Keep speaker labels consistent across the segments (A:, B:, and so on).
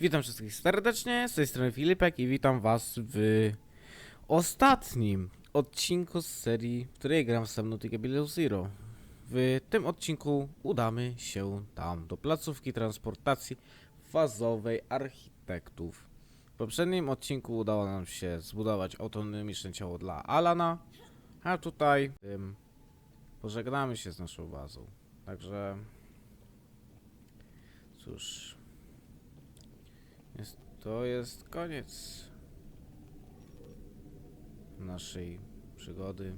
A: Witam wszystkich serdecznie, z tej strony Filipek i witam was w ostatnim odcinku z serii, w której gram w Subnautica Below Zero. W tym odcinku udamy się tam, do placówki transportacji fazowej architektów. W poprzednim odcinku udało nam się zbudować autonomiczne ciało dla Alana, a tutaj tym pożegnamy się z naszą bazą. Także cóż, jest, to jest koniec naszej przygody.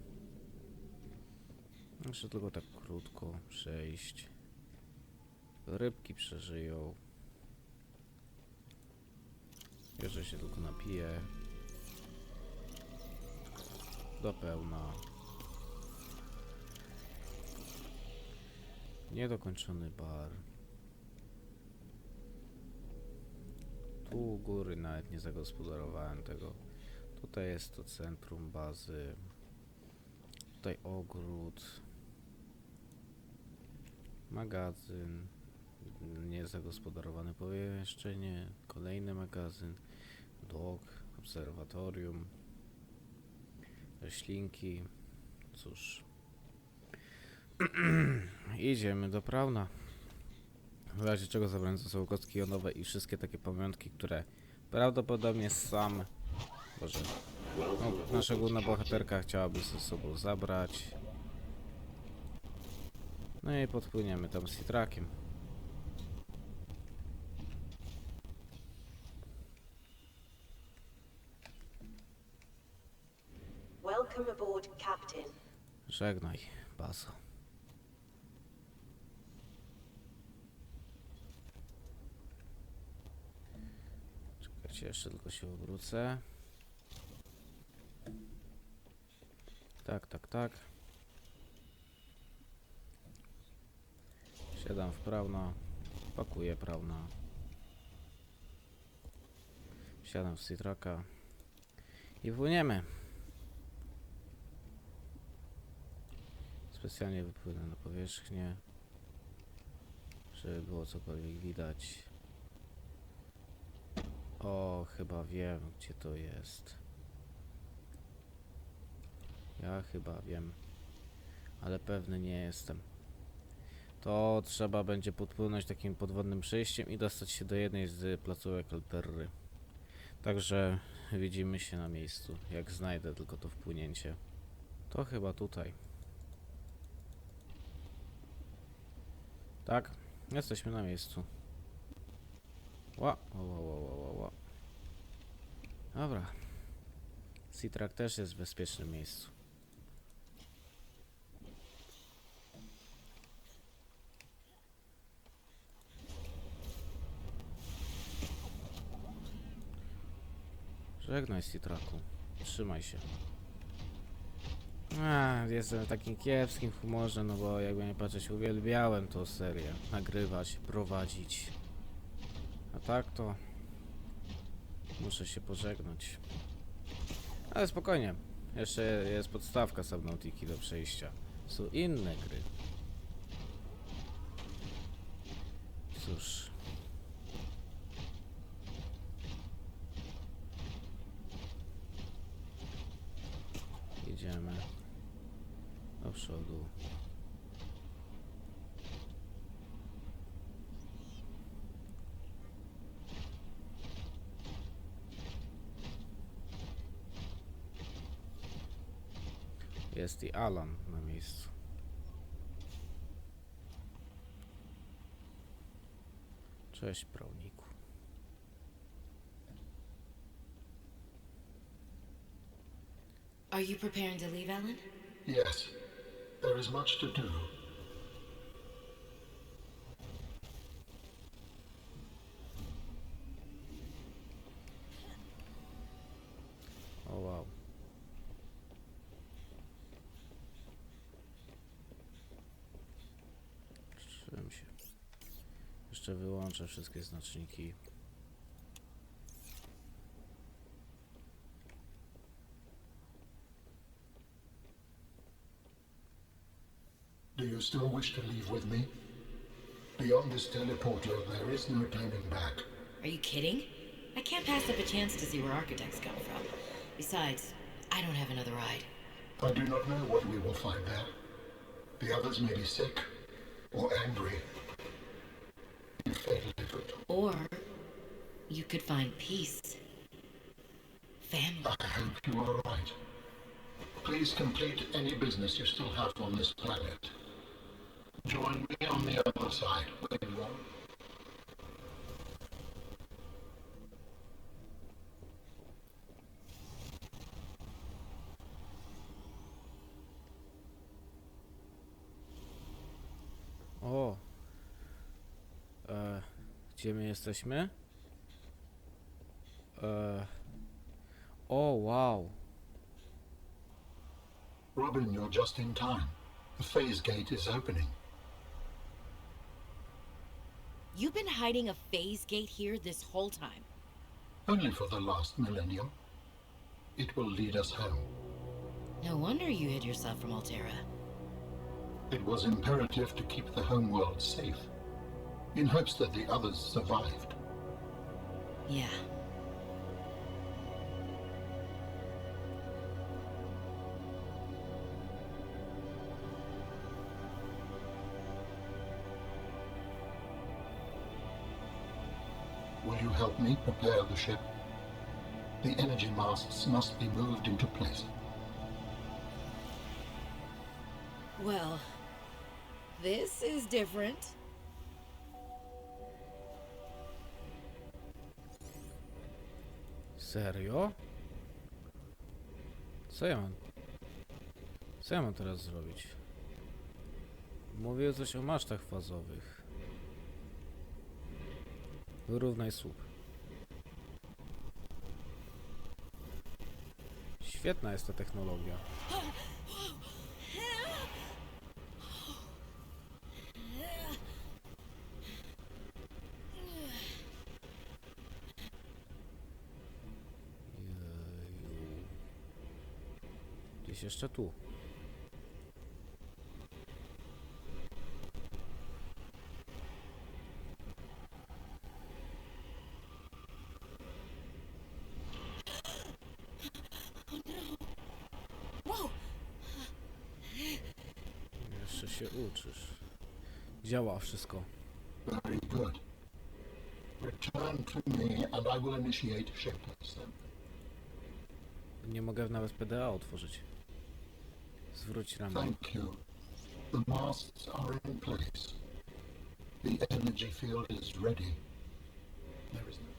A: Muszę tylko tak krótko przejść. Rybki przeżyją. Jeszcze się tylko napiję. Do pełna. Niedokończony bar. U góry nawet nie zagospodarowałem tego. Tutaj jest to centrum bazy. Tutaj ogród. Magazyn. Niezagospodarowane pomieszczenie. Kolejny magazyn. Dok. Obserwatorium. Roślinki. Cóż. Idziemy do Prauna. W razie czego zabrałem ze sobą kostki jonowe i wszystkie takie pamiątki, które prawdopodobnie sam... Boże... No, nasza główna bohaterka chciałaby ze sobą zabrać. No i podpłyniemy tam z
B: Captain.
A: Żegnaj, bazo. Czekajcie, jeszcze tylko się obrócę. Tak, tak, tak. Siadam w prawna, pakuję prawna. Siadam w Citraka i płyniemy. Specjalnie wypłynę na powierzchnię, żeby było cokolwiek widać. O, chyba wiem, gdzie to jest. Ja chyba wiem, ale pewny nie jestem. To trzeba będzie podpłynąć takim podwodnym przejściem i dostać się do jednej z placówek Alperry. Także widzimy się na miejscu, jak znajdę tylko to wpłynięcie. To chyba tutaj. Tak, jesteśmy na miejscu. Ła, ła, ła, ła, ła, ła. Dobra. Citrak też jest w bezpiecznym miejscu. Żegnaj Citraku. Trzymaj się. A, jestem w takim kiepskim humorze, no bo jakby nie patrzeć, uwielbiałem tą serię. Nagrywać, prowadzić. A tak to... Muszę się pożegnać. Ale spokojnie. Jeszcze jest podstawka Subnautiki do przejścia. Są inne gry. Cóż... Idziemy do przodu. Jest i Alan na miejscu. Cześć, prawniku.
C: Are you preparing to leave, Ellen?
D: Yes, there is much to do.
A: O wow. Czym się? Jeszcze wyłączę wszystkie znaczniki.
D: Do you still wish to leave with me? Beyond this teleporter, there is no turning back.
C: Are you kidding? I can't pass up a chance to see where architects come from. Besides, I don't have another ride.
D: I do not know what we will find there. The others may be sick or angry. You fatally good.
C: Or you could find peace. Family.
D: I hope you are right. Please complete any business you still have on this planet. Join me on the other side when you are.
A: O. Oh. Gdzie my jesteśmy? E, o, wow.
D: Robin, you're just in time. The phase gate is opening.
E: You've been hiding a phase gate here this whole time.
D: Only for the last millennium. It will lead us home.
C: No wonder you hid yourself from Altera.
D: It was imperative to keep the homeworld safe, in hopes that the others survived.
C: Yeah.
D: Will you help me prepare the ship? The energy masts must be moved into place.
E: Well, this is different.
A: Serio? Co ja mam? Co ja mam teraz zrobić? Mówię coś o masztach fazowych. Wyrównaj słup. Świetna jest ta technologia. Gdzieś jeszcze tu. Jeszcze się uczysz. Działa wszystko. Nie mogę nawet PDA otworzyć. Zwróć ramię.
D: Thank you. The masts are in place. The energy field is ready. There is no...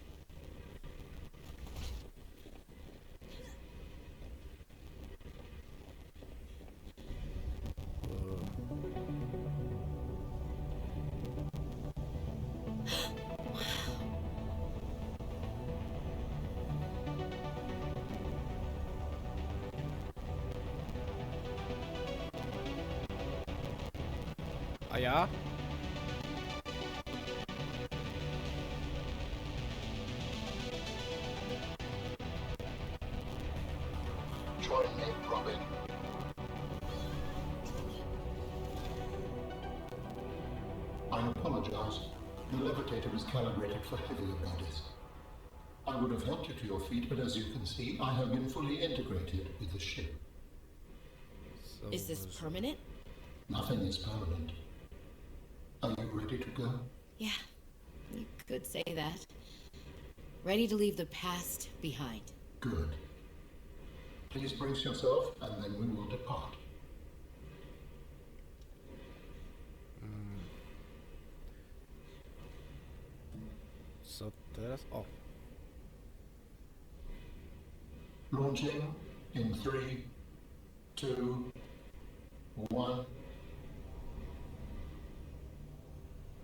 A: ja?
D: Join me, Robin. I apologize. The levitator is calibrated for heavier bodies. I would have helped you to your feet, but as you can see, I have been fully integrated with the ship.
E: Is this permanent?
D: Nothing is permanent. Are you ready to go?
C: Yeah, you could say that. Ready to leave the past behind.
D: Good. Please brace yourself, and then we will depart.
A: Mm. So teraz? O,
D: Launching in three, two, one.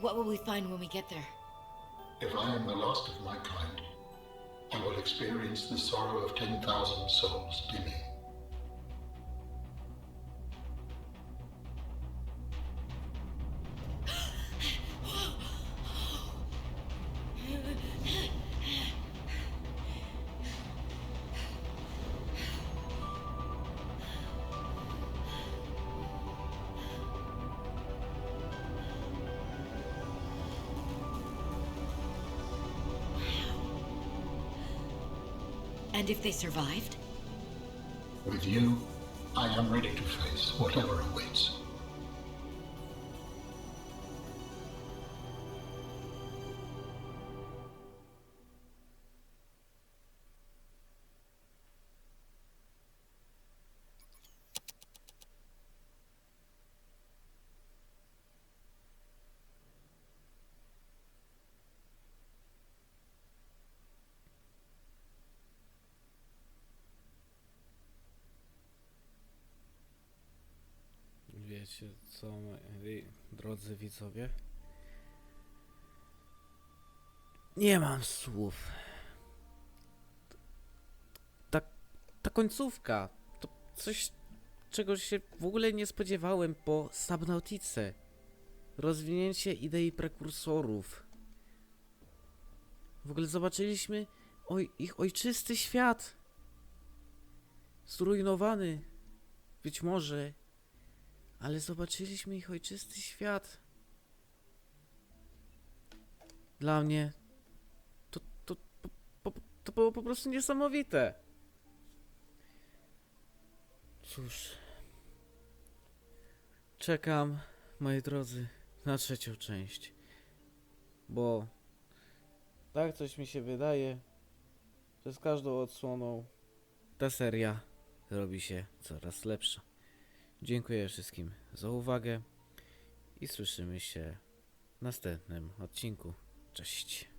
E: What will we find when we get there?
D: If I am the last of my kind, I will experience the sorrow of 10,000 souls dimming.
E: And if they survived?
D: With you, I am ready to face whatever awaits.
A: Wiecie co, moi drodzy widzowie? Nie mam słów. Ta, ta końcówka to coś, czego się w ogóle nie spodziewałem po Subnautice. Rozwinięcie idei prekursorów. W ogóle zobaczyliśmy oj, ich ojczysty świat. Zrujnowany. Być może ale zobaczyliśmy ich ojczysty świat. Dla mnie to, to, po, po, to było po prostu niesamowite. Cóż. Czekam, moi drodzy, na trzecią część. Bo tak coś mi się wydaje, że z każdą odsłoną ta seria robi się coraz lepsza. Dziękuję wszystkim za uwagę i słyszymy się w następnym odcinku. Cześć.